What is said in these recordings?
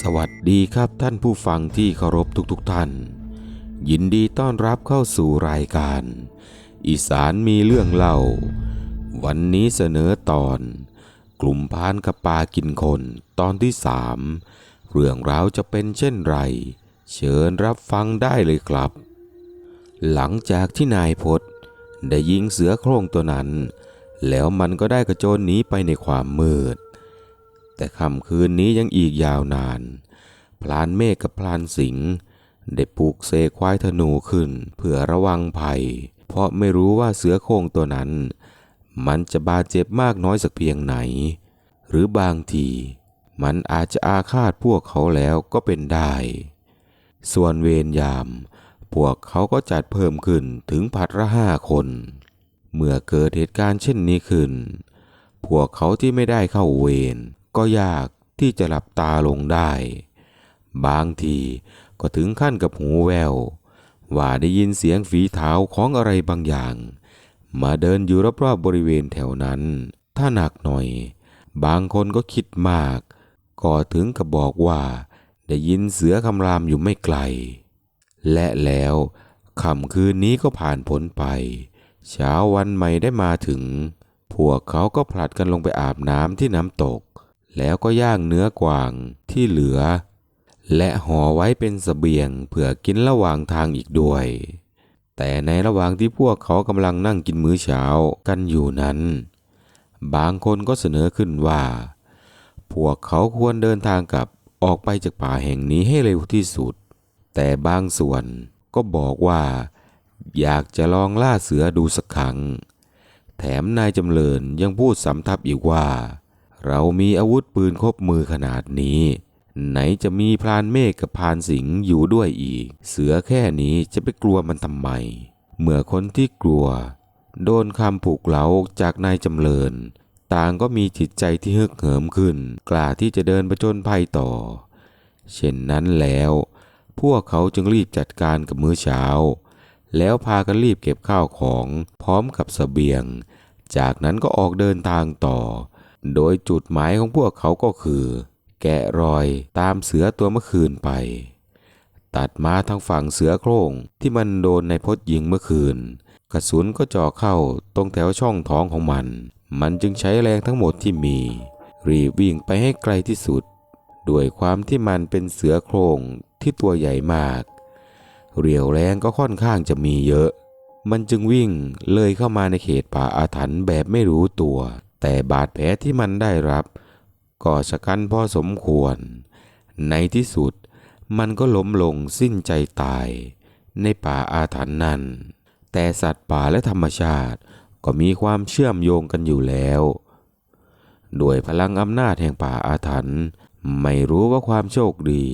สวัสดีครับท่านผู้ฟังที่เคารพทุกๆทท่าน ยินดีต้อนรับเข้าสู่รายการ อีสานมีเรื่องเล่า วันนี้เสนอตอน กลุ่มพานกระปากินคนตอนที่สามเรื่องราวจะเป็นเช่นไร เชิญรับฟังได้เลยครับ หลังจากที่นายพศได้ยิงเสือโคร่งตัวนั้น แล้วมันก็ได้กระโจนหนีไปในความมืด แต่ค่ำคืนนี้ยังอีกยาวนาน พลานเมฆกับพลานสิงห์ได้ปลูกเสกควายธนูขึ้น เพื่อระวังภัย เพราะไม่รู้ว่าเสือโคร่งตัวนั้น มันจะบาดเจ็บมากน้อยสักเพียงไหน หรือบางที มันอาจจะอาฆาตพวกเขาแล้วก็เป็นได้ ส่วนเวรยาม พวกเขาก็จัดเพิ่มขึ้นถึงผัดละห้าคน เมื่อเกิดเหตุการณ์เช่นนี้ขึ้น พวกเขาที่ไม่ได้เข้าเวร ก็ยากที่จะหลับตาลงได้ บางทีก็ถึงขั้นกับหูแวว ว่าได้ยินเสียงฝีเท้าของอะไรบางอย่าง มาเดินอยู่รอบๆบบริเวณแถวนั้น ถ้าหนักหน่อย บางคนก็คิดมาก ก็ถึงกับบอกว่า ได้ยินเสือคำรามอยู่ไม่ไกล และแล้วค่ำคืนนี้ก็ผ่านพ้นไป เช้าวันใหม่ได้มาถึง พวกเขาก็ผลัดกันลงไปอาบน้ำที่น้ำตก แล้วก็ย่างเนื้อกวางที่เหลือ และห่อไว้เป็นสเสบียงเพื่อกินระหว่างทางอีกด้วย แต่ในระหว่างที่พวกเขากำลังนั่งกินมื้อเช้ากันอยู่นั้น บางคนก็เสนอขึ้นว่า พวกเขาควรเดินทางกลับออกไปจากป่าแห่งนี้ให้เร็วที่สุด แต่บางส่วนก็บอกว่า อยากจะลองล่าเสือดูสักครั้ง แถมนายจำเริญยังพูดสำทับอีกว่า เรามีอาวุธปืนครบมือขนาดนี้ ไหนจะมีพรานเมฆกับพรานสิงห์อยู่ด้วยอีก เสือแค่นี้จะไปกลัวมันทำไม เมื่อคนที่กลัว โดนคำผูกเหลาจากนายจำเริญ ต่างก็มีจิตใจที่ฮึกเหิมขึ้น กล้าที่จะเดินประจนภัยต่อ เช่นนั้นแล้ว พวกเขาจึงรีบจัดการกับมื้อเช้า แล้วพากันรีบเก็บข้าวของพร้อมกับสเสบียง จากนั้นก็ออกเดินทางต่อ โดยจุดหมายของพวกเขาก็คือ แกะรอยตามเสือตัวเมื่อคืนไป ตัดมาทางฝั่งเสือโคร่งที่มันโดนในพดยิงเมื่อคืน กระสุนก็เจ่อเข้าตรงแถวช่องท้องของมัน มันจึงใช้แรงทั้งหมดที่มี รีบวิ่งไปให้ไกลที่สุด ด้วยความที่มันเป็นเสือโคร่งที่ตัวใหญ่มาก เรียวแรงก็ค่อนข้างจะมีเยอะ มันจึงวิ่งเลยเข้ามาในเขตป่าอาถรรพ์แบบไม่รู้ตัว แต่บาดแผลที่มันได้รับก็ชะกันพอสมควร ในที่สุดมันก็ล้มลงสิ้นใจตาย ในป่าอาถรรพ์นั้น แต่สัตว์ป่าและธรรมชาติก็มีความเชื่อมโยงกันอยู่แล้วด้วยพลังอำนาจแห่งป่าอาถรรพ์ไม่รู้ว่าความโชคดี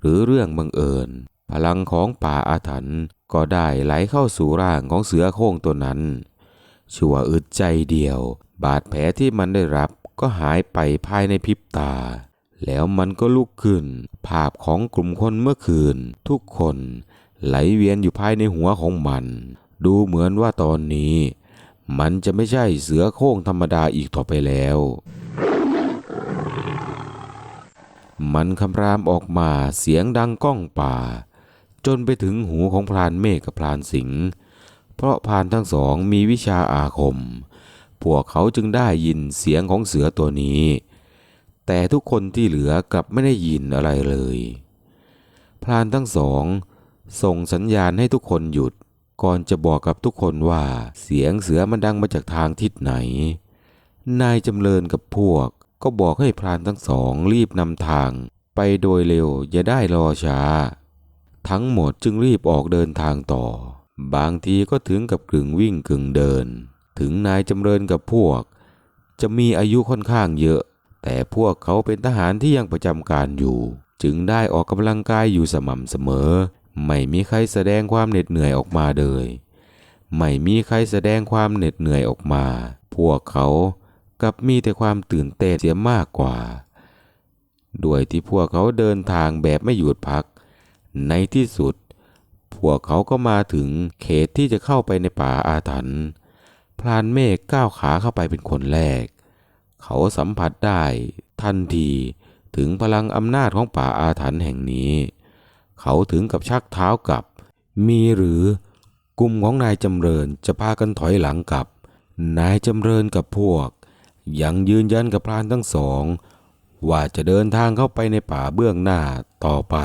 หรือเรื่องบังเอิญ พลังของป่าอาถรรพ์ก็ได้ไหลเข้าสู่ร่างของเสือโคร่งตัวนั้นชั่วอึดใจเดียว บาดแผลที่มันได้รับก็หายไปภายในพริบตา แล้วมันก็ลุกขึ้น ภาพของกลุ่มคนเมื่อคืน ทุกคนไหลเวียนอยู่ภายในหัวของมัน ดูเหมือนว่าตอนนี้ มันจะไม่ใช่เสือโคร่งธรรมดาอีกต่อไปแล้ว มันคำรามออกมาเสียงดังก้องป่า จนไปถึงหูของพรานเมฆกับพรานสิงห์เพราะพรานทั้งสองมีวิชาอาคม พวกเขาจึงได้ยินเสียงของเสือตัวนี้ แต่ทุกคนที่เหลือกลับไม่ได้ยินอะไรเลย พรานทั้งสอง ส่งสัญญาณให้ทุกคนหยุด ก่อนจะบอกกับทุกคนว่าเสียงเสือมันดังมาจากทางทิศไหน นายจำเริญกับพวกก็บอกให้พรานทั้งสองรีบนำทาง ไปโดยเร็วอย่าได้รอช้า ทั้งหมดจึงรีบออกเดินทางต่อ บางทีก็ถึงกับกึ่งวิ่งกึ่งเดิน ถึงนายจำเริญกับพวก จะมีอายุค่อนข้างเยอะ แต่พวกเขาเป็นทหารที่ยังประจำการอยู่ จึงได้ออกกำลังกายอยู่สม่ำเสมอ ไม่มีใครแสดงความเหน็ดเหนื่อยออกมาเลย ไม่มีใครแสดงความเหน็ดเหนื่อยออกมา พวกเขากับมีแต่ความตื่นเต้นเสียมากกว่า ด้วยที่พวกเขาเดินทางแบบไม่หยุดพัก ในที่สุด พวกเขาก็มาถึงเขตที่จะเข้าไปในป่าอาถรรพ์ พรานเมฆก้าวขาเข้าไปเป็นคนแรก เขาสัมผัสได้ทันทีถึงพลังอำนาจของป่าอาถรรพ์แห่งนี้ เขาถึงกับชักเท้ากลับ มีหรือกลุ่มของนายจำเริญจะพากันถอยหลังกลับ นายจำเริญกับพวก ยังยืนยันกับพรานทั้งสอง ว่าจะเดินทางเข้าไปในป่าเบื้องหน้าต่อไป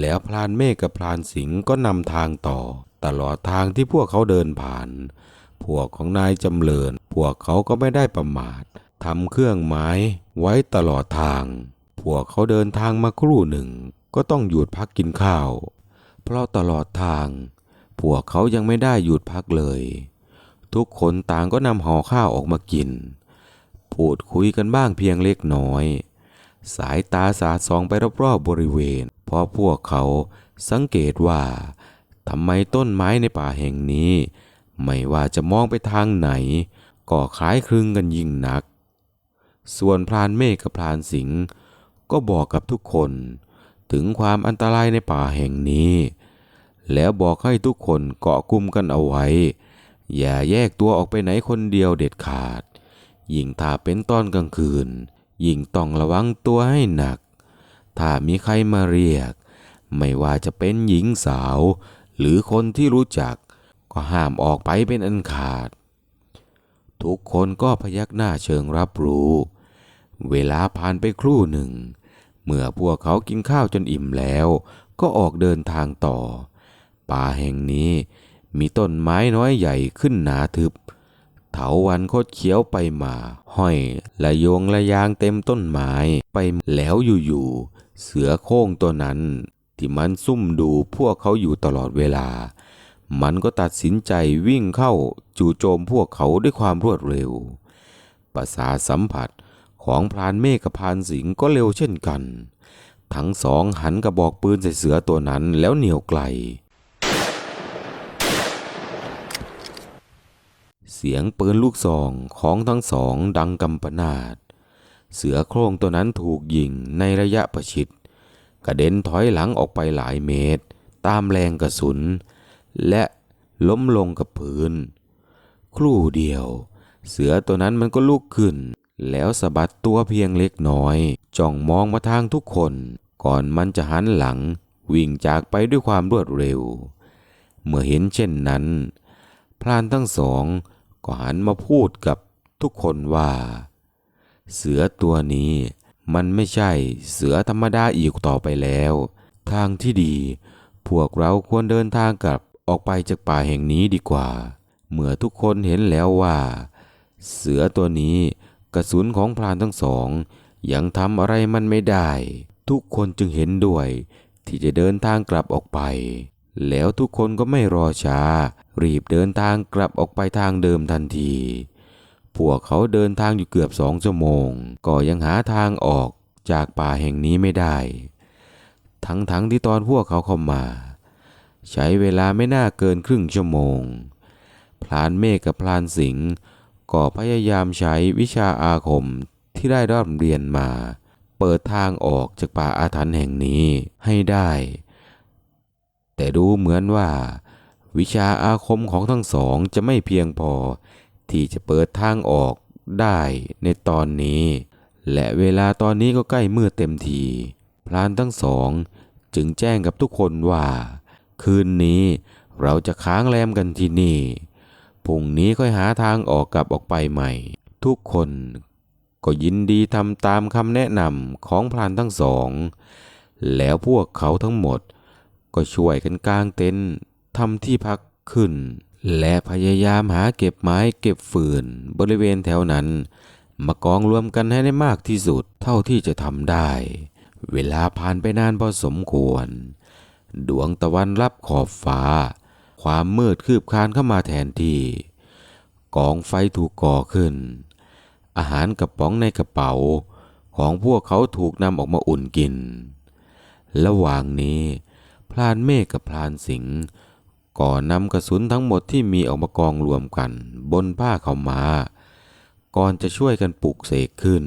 แล้วพรานเมฆกับพรานสิงห์ก็นำทางต่อ ตลอดทางที่พวกเขาเดินผ่าน วกของนายจำเริญ พวกเขาก็ไม่ได้ประมาททำเครื่องหมายไว้ตลอดทาง พวกเขาเดินทางมาครู่หนึ่ง ก็ต้องหยุดพักกินข้าว เพราะตลอดทาง พวกเขายังไม่ได้หยุดพักเลย ทุกคนต่างก็นำห่อข้าวออกมากิน พูดคุยกันบ้างเพียงเล็กน้อย สายตาสาดส่องไปรอบๆบริเวณ เพราะพวกเขาสังเกตว่าทำไมต้นไม้ในป่าแห่งนี้ ไม่ว่าจะมองไปทางไหน ก็คล้ายคลึงกันยิ่งนัก ส่วนพรานเมฆกับพรานสิงห์ก็บอกกับทุกคน ถึงความอันตรายในป่าแห่งนี้ แล้วบอกให้ทุกคนเกาะกลุ่มกันเอาไว้ อย่าแยกตัวออกไปไหนคนเดียวเด็ดขาด ยิ่งถ้าเป็นตอนกลางคืน ยิ่งต้องระวังตัวให้หนัก ถ้ามีใครมาเรียก ไม่ว่าจะเป็นหญิงสาว หรือคนที่รู้จัก ก็ห้ามออกไปเป็นอันขาด ทุกคนก็พยักหน้าเชิงรับรู้ เวลาผ่านไปครู่หนึ่ง เมื่อพวกเขากินข้าวจนอิ่มแล้ว ก็ออกเดินทางต่อ ป่าแห่งนี้มีต้นไม้น้อยใหญ่ขึ้นหนาทึบ เถาวันโคดเขียวไปมา ห้อยละโยงละยางเต็มต้นไม้ไปแล้วอยู่ๆเสือโคร่งตัวนั้น ที่มันซุ่มดูพวกเขาอยู่ตลอดเวลา มันก็ตัดสินใจวิ่งเข้าจู่โจมพวกเขาด้วยความรวดเร็ว ประสาสัมผัสของพรานเมฆกับพรานสิงห์ก็เร็วเช่นกัน ทั้งสองหันกระบอกปืนใส่เสือตัวนั้นแล้วเหนียวไกล เสียงปืนลูกซองของทั้งสองดังกำปนาด เสือโคร่งตัวนั้นถูกยิงในระยะประชิด กระเด็นถอยหลังออกไปหลายเมตร ตามแรงกระสุน และล้มลงกับพื้น ครู่เดียว เสือตัวนั้นมันก็ลุกขึ้น แล้วสะบัดตัวเพียงเล็กน้อย จ้องมองมาทางทุกคน ก่อนมันจะหันหลัง วิ่งจากไปด้วยความรวดเร็ว เมื่อเห็นเช่นนั้น พรานทั้งสองก็หันมาพูดกับทุกคนว่า เสือตัวนี้มันไม่ใช่เสือธรรมดาอีกต่อไปแล้ว ทางที่ดี พวกเราควรเดินทางกลับ ออกไปจากป่าแห่งนี้ดีกว่า เมื่อทุกคนเห็นแล้วว่า เสือตัวนี้กระสุนของพรานทั้งสอง ยังทำอะไรมันไม่ได้ ทุกคนจึงเห็นด้วย ที่จะเดินทางกลับออกไป แล้วทุกคนก็ไม่รอช้า รีบเดินทางกลับออกไปทางเดิมทันที พวกเขาเดินทางอยู่เกือบสองชั่วโมง ก็ยังหาทางออกจากป่าแห่งนี้ไม่ได้ ทั้งๆทที่ตอนพวกเขาเข้ามา ใช้เวลาไม่น่าเกินครึ่งชั่วโมง พลานเมฆกับพลานสิงห์ก็พยายามใช้วิชาอาคมที่ได้ร่ำเรียนมา เปิดทางออกจากป่าอาถรรพ์แห่งนี้ให้ได้ แต่ดูเหมือนว่า วิชาอาคมของทั้งสองจะไม่เพียงพอ ที่จะเปิดทางออกได้ในตอนนี้ และเวลาตอนนี้ก็ใกล้มืดเต็มที พลานทั้งสองจึงแจ้งกับทุกคนว่า คืนนี้ เราจะค้างแรมกันที่นี่พรุ่งนี้ค่อยหาทางออกกลับออกไปใหม่ ทุกคนก็ยินดีทำตามคำแนะนำของพลานทั้งสอง แล้วพวกเขาทั้งหมด ก็ช่วยกันกางเต็นท์ทำที่พักขึ้น และพยายามหาเก็บไม้เก็บฟืนบริเวณแถวนั้น มากองรวมกันให้ได้มากที่สุดเท่าที่จะทำได้ เวลาผ่านไปนานพอสมควร ดวงตะวันรับขอบฟ้า ความมืดคืบคานเข้ามาแทนที่กองไฟถูกก่อขึ้น อาหารกระป๋องในกระเป๋าของพวกเขาถูกนำออกมาอุ่นกิน ระหว่างนี้พลานเมฆกับพลานสิงห์ก่อนำกระสุนทั้งหมดที่มีออกมากองรวมกัน บนผ้าเขามา ก่อนจะช่วยกันปลุกเสกขึ้น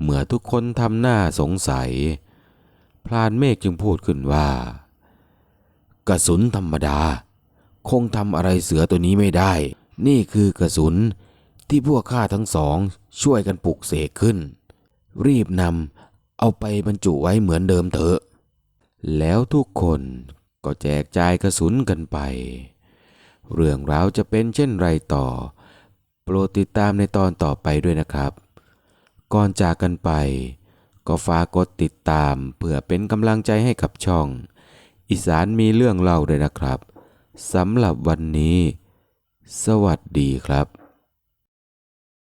เมื่อทุกคนทำหน้าสงสัย พลานเมฆจึงพูดขึ้นว่า กระสุนธรรมดา คงทำอะไรเสือตัวนี้ไม่ได้ นี่คือกระสุนที่พวกข้าทั้งสองช่วยกันปลุกเสกขึ้น รีบนำเอาไปบรรจุไว้เหมือนเดิมเถอะ แล้วทุกคนก็แจกจ่ายกระสุนกันไป เรื่องราวจะเป็นเช่นไรต่อ โปรดติดตามในตอนต่อไปด้วยนะครับ ก่อนจากกันไป ก็ฝากกดติดตามเพื่อเป็นกำลังใจให้กับช่อง อีสานมีเรื่องเล่าด้วยนะครับสำหรับวันนี้ สวัสดีครับ